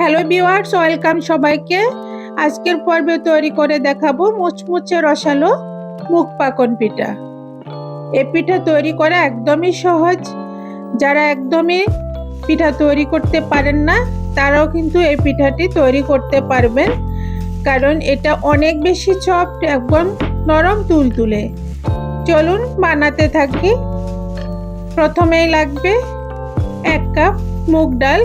Hello viewers welcome সবাইকে। আজকের পর্বে তৈরি করে দেখাবো মুচমুচে রসালো মুখ পাকন পিঠা। এই পিঠা তৈরি করা একদমই সহজ। যারা একদমই পিঠা তৈরি করতে পারেন না, তারাও কিন্তু এই পিঠাটি তৈরি করতে পারবেন। কারণ এটা অনেক বেশি সফট একদম নরম তুলতুলে। চলুন বানাতে থাকি। প্রথমেই লাগবে এক কাপ মুগ ডাল।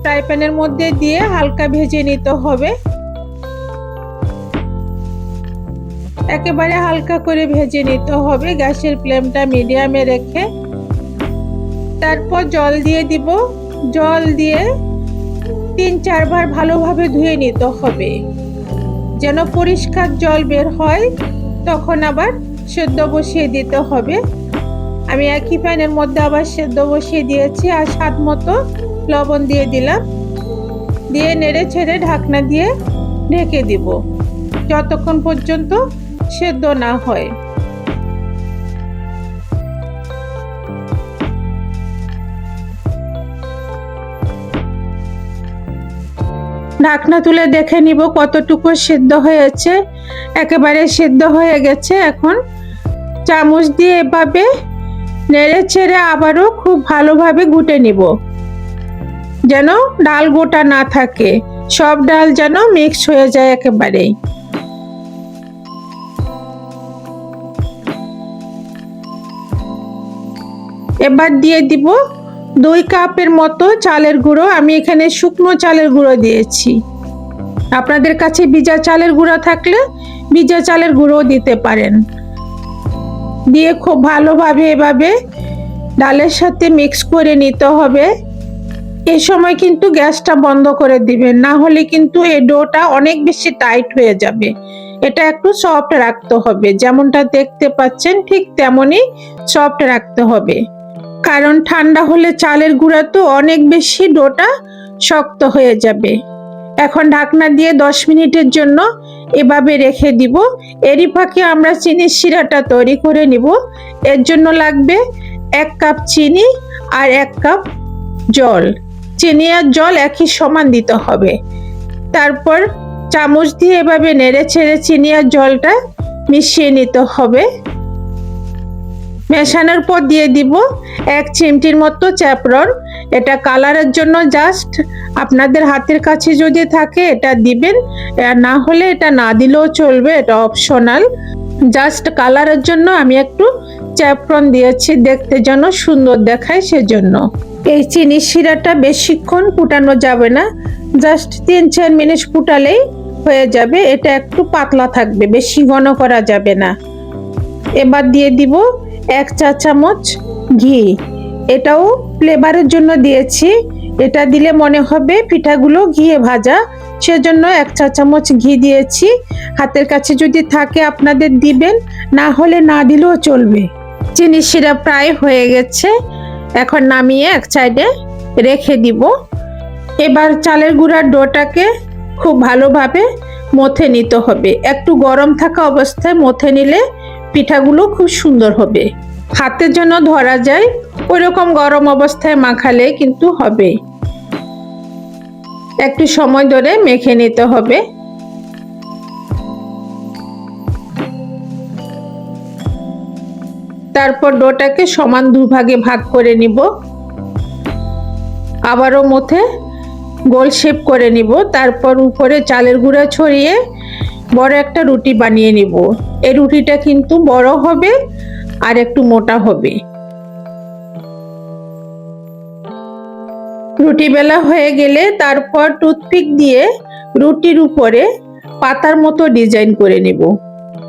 ফ্রাই প্যানের মধ্যে দিয়ে হালকা ভেজে নিতে হবে। একেবারে হালকা করে ভেজে নিতে হবে গ্যাসের ফ্লেমটা মিডিয়ামে রেখে। তারপর জল দিয়ে দিব। জল দিয়ে তিন চারবার ভালোভাবে ধুয়ে নিতে হবে। যেন পরিষ্কার জল বের হয়, তখন আবার সেদ্ধ বসিয়ে দিতে হবে। আমি একই প্যানের মধ্যে আবার সেদ্ধ বসিয়ে দিয়েছি আর স্বাদ মতো লবণ দিয়ে দিলাম। দিয়ে নেড়ে ছেড়ে ঢাকনা দিয়ে ঢেকে দিব। যতক্ষণ পর্যন্ত সেদ্ধ না হয়। ঢাকনা তুলে দেখে নিব কতটুকু সেদ্ধ হয়েছে। একেবারে সেদ্ধ হয়ে গেছে। এখন চামচ দিয়ে এভাবে নেড়ে ছেড়ে আবারও খুব ভালোভাবে গুটে নিব। যেন ডাল গোটা না থাকে। সব ডাল যেন মিক্স হয়ে যায় একেবারেই। এবার দিয়ে দিব দুই কাপের মতো চালের গুঁড়ো। আমি এখানে শুকনো চালের গুঁড়ো দিয়েছি। আপনাদের কাছে ভিজা চালের গুঁড়ো থাকলে ভিজা চালের গুঁড়ো দিতে পারেন। দিয়ে খুব ভালোভাবে এভাবে ডালের সাথে মিক্স করে নিতে হবে। এই সময় কিন্তু গ্যাসটা বন্ধ করে দিবেন, না হলে কিন্তু এই ডোটা অনেক বেশি টাইট হয়ে যাবে। এটা একটু সফট রাখতে হবে, যেমনটা দেখতে পাচ্ছেন ঠিক তেমনই সফট রাখতে হবে। কারণ ঠান্ডা হলে চালের গুঁড়া তো অনেক বেশি ডোটা শক্ত হয়ে যাবে। এখন ঢাকনা দিয়ে দশ মিনিটের জন্য এভাবে রেখে দিব। এরই ফাঁকে আমরা চিনির শিরাটা তৈরি করে নিব। এর জন্য লাগবে এক কাপ চিনি আর এক কাপ জল। চিনি আর জল একই সমান দিতে হবে। তারপর চামচ দিয়ে এভাবে নেড়ে ছেড়ে চিনি আর জলটা মিশিয়ে নিতে হবে। মেশানোর পর দিয়ে দিব এক চিমটির মতো চ্যাপরন এটা কালারের জন্য জাস্ট। আপনাদের হাতের কাছে যদি থাকে এটা দিবেন। না হলে এটা না দিলেও চলবে, এটা অপশনাল। জাস্ট কালারের জন্য আমি একটু চ্যাপরন দিয়েছি, দেখতে যেন সুন্দর দেখায় সেজন্য। এই চিনি শিরাটা বেশিক্ষণ ফুটানো যাবে না। জাস্ট তিন, চার মিনিট ফুটালেই হয়ে যাবে। এটা একটু পাতলা থাকবে, বেশি ঘন করা যাবে না। এবার দিয়ে দিব এক চা চামচ ঘি। এটাও ফ্লেভারের জন্য দিয়েছি। এটা দিলে মনে হবে পিঠাগুলো ঘিয়ে ভাজা। সেজন্য এক চা চামচ ঘি দিয়েছি। হাতের কাছে যদি থাকে আপনাদের দিবেন, না হলে না দিলেও চলবে। চিনি শিরা প্রায় হয়ে গেছে। এখন নামিয়ে এক সাইডে রেখে দিব। এবার চালের গুঁড়ার ডোটাকে খুব ভালোভাবে মথে নিতে হবে। একটু গরম থাকা অবস্থায় মথে নিলে পিঠাগুলো খুব সুন্দর হবে। হাতের জন্য ধরা যায়, ওইরকম গরম অবস্থায় মাখালে কিন্তু হবে। একটু সময় ধরে মেখে নিতে হবে। তারপর ডোটাকে সমান দুভাগে ভাগ করে নিব। আবারও মধ্যে গোল শেপ করে নিব। তারপর উপরে চালের গুঁড়া ছড়িয়ে বড় একটা রুটি বানিয়ে নিব। এই রুটিটা কিন্তু বড় হবে আর একটু মোটা হবে। রুটি বেলা হয়ে গেলে তারপর টুথপিক দিয়ে রুটির উপরে পাতার মতো ডিজাইন করে নিব।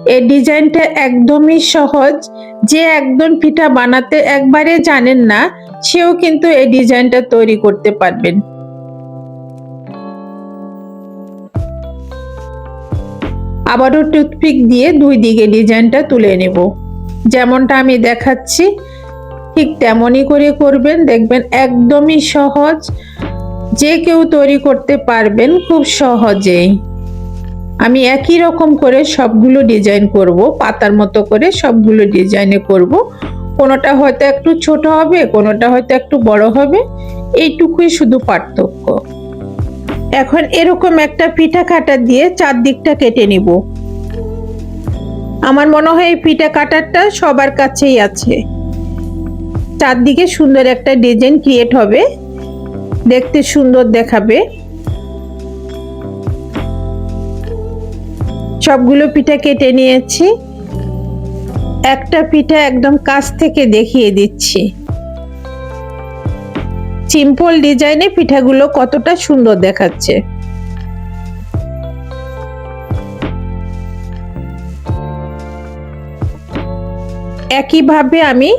এই ডিজাইনটা একদমই সহজ। যে একদম পিঠা বানাতে একবারে জানেন না, সেও কিন্তু এই ডিজাইনটা তৈরি করতে পারবেন। আবারও টুথপিক দিয়ে দুই দিকে ডিজাইনটা তুলে নেব। যেমনটা আমি দেখাচ্ছি, ঠিক তেমনই করে করবেন। দেখবেন একদমই সহজ। যে কেউ তৈরি করতে পারবেন খুব সহজেই। আমি একই রকম করে সবগুলো ডিজাইন করব, পাতার মতো করে সবগুলো ডিজাইনে করব। কোনোটা হয়তো একটু ছোট হবে, কোনোটা হয়তো একটু বড় হবে। এইটুকুই শুধু পার্থক্য। এখন এরকম একটা পিঠা কাটা দিয়ে চারদিকটা কেটে নিব। আমার মনে হয় এই পিঠা কাটারটা সবার কাছেই আছে। চারদিকে সুন্দর একটা ডিজাইন ক্রিয়েট হবে। দেখতে সুন্দর দেখাবে। সবগুলো পিঠা কেটে নিয়েছি। একটা পিঠা একদম কাছ থেকে দেখিয়ে দিচ্ছি। সিম্পল ডিজাইনে পিঠাগুলো কতটা সুন্দর দেখাচ্ছে। একইভাবে আমি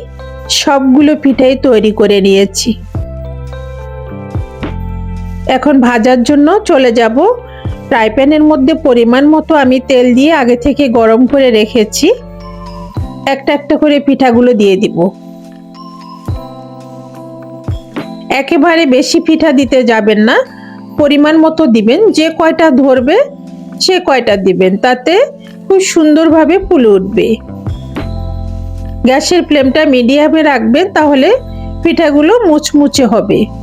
সবগুলো পিঠাই তৈরি করে নিয়েছি। এখন ভাজার জন্য চলে যাব ফ্রাই প্যানের মধ্যে পরিমাণ মতো আমি তেল দিয়ে আগে থেকে গরম করে রেখেছি। একটা একটা করে পিঠাগুলো দিয়ে দিব। একেবারে বেশি পিঠা দিতে যাবেন না। পরিমাণ মতো দিবেন। যে কয়টা ধরবে, সে কয়টা দিবেন। তাতে খুব সুন্দরভাবে ফুলে উঠবে। গ্যাসের ফ্লেমটা মিডিয়ামে রাখবেন, তাহলে পিঠাগুলো মুচমুচে হবে।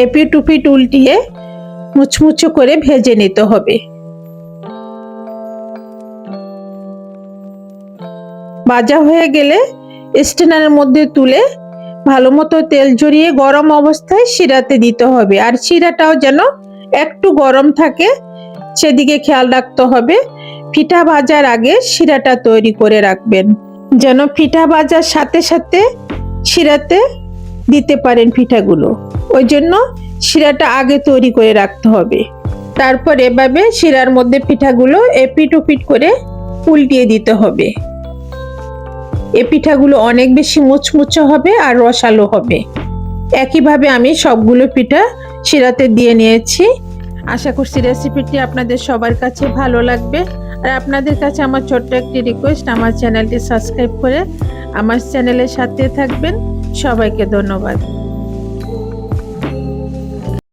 এপি টুপিট উল্টিয়ে মুচমুচে করে ভেজে নিতে হবে। ভাজা হয়ে গেলে স্টেনারের মধ্যে তুলে ভালো মতো তেল জড়িয়ে গরম অবস্থায় শিরাতে দিতে হবে। আর শিরাটাও যেন একটু গরম থাকে, সেদিকে খেয়াল রাখতে হবে। পিঠা ভাজার আগে শিরাটা তৈরি করে রাখবেন। যেন পিঠা ভাজার সাথে সাথে শিরাতে দিতে পারেন পিঠাগুলো। ওই জন্য শিরাটা আগে তৈরি করে রাখতে হবে। তারপর এভাবে শিরার মধ্যে পিঠাগুলো এপিট ওপিট করে উল্টিয়ে দিতে হবে। এ পিঠাগুলো অনেক বেশি মুচমুচে হবে আর রসালো হবে। একইভাবে আমি সবগুলো পিঠা শিরাতে দিয়ে নিয়েছি। আশা করছি রেসিপিটি আপনাদের সবার কাছে ভালো লাগবে। আর আপনাদের কাছে আমার ছোট্ট একটি রিকোয়েস্ট, আমার চ্যানেলটি সাবস্ক্রাইব করে আমার চ্যানেলের সাথে থাকবেন। সবাইকে ধন্যবাদ।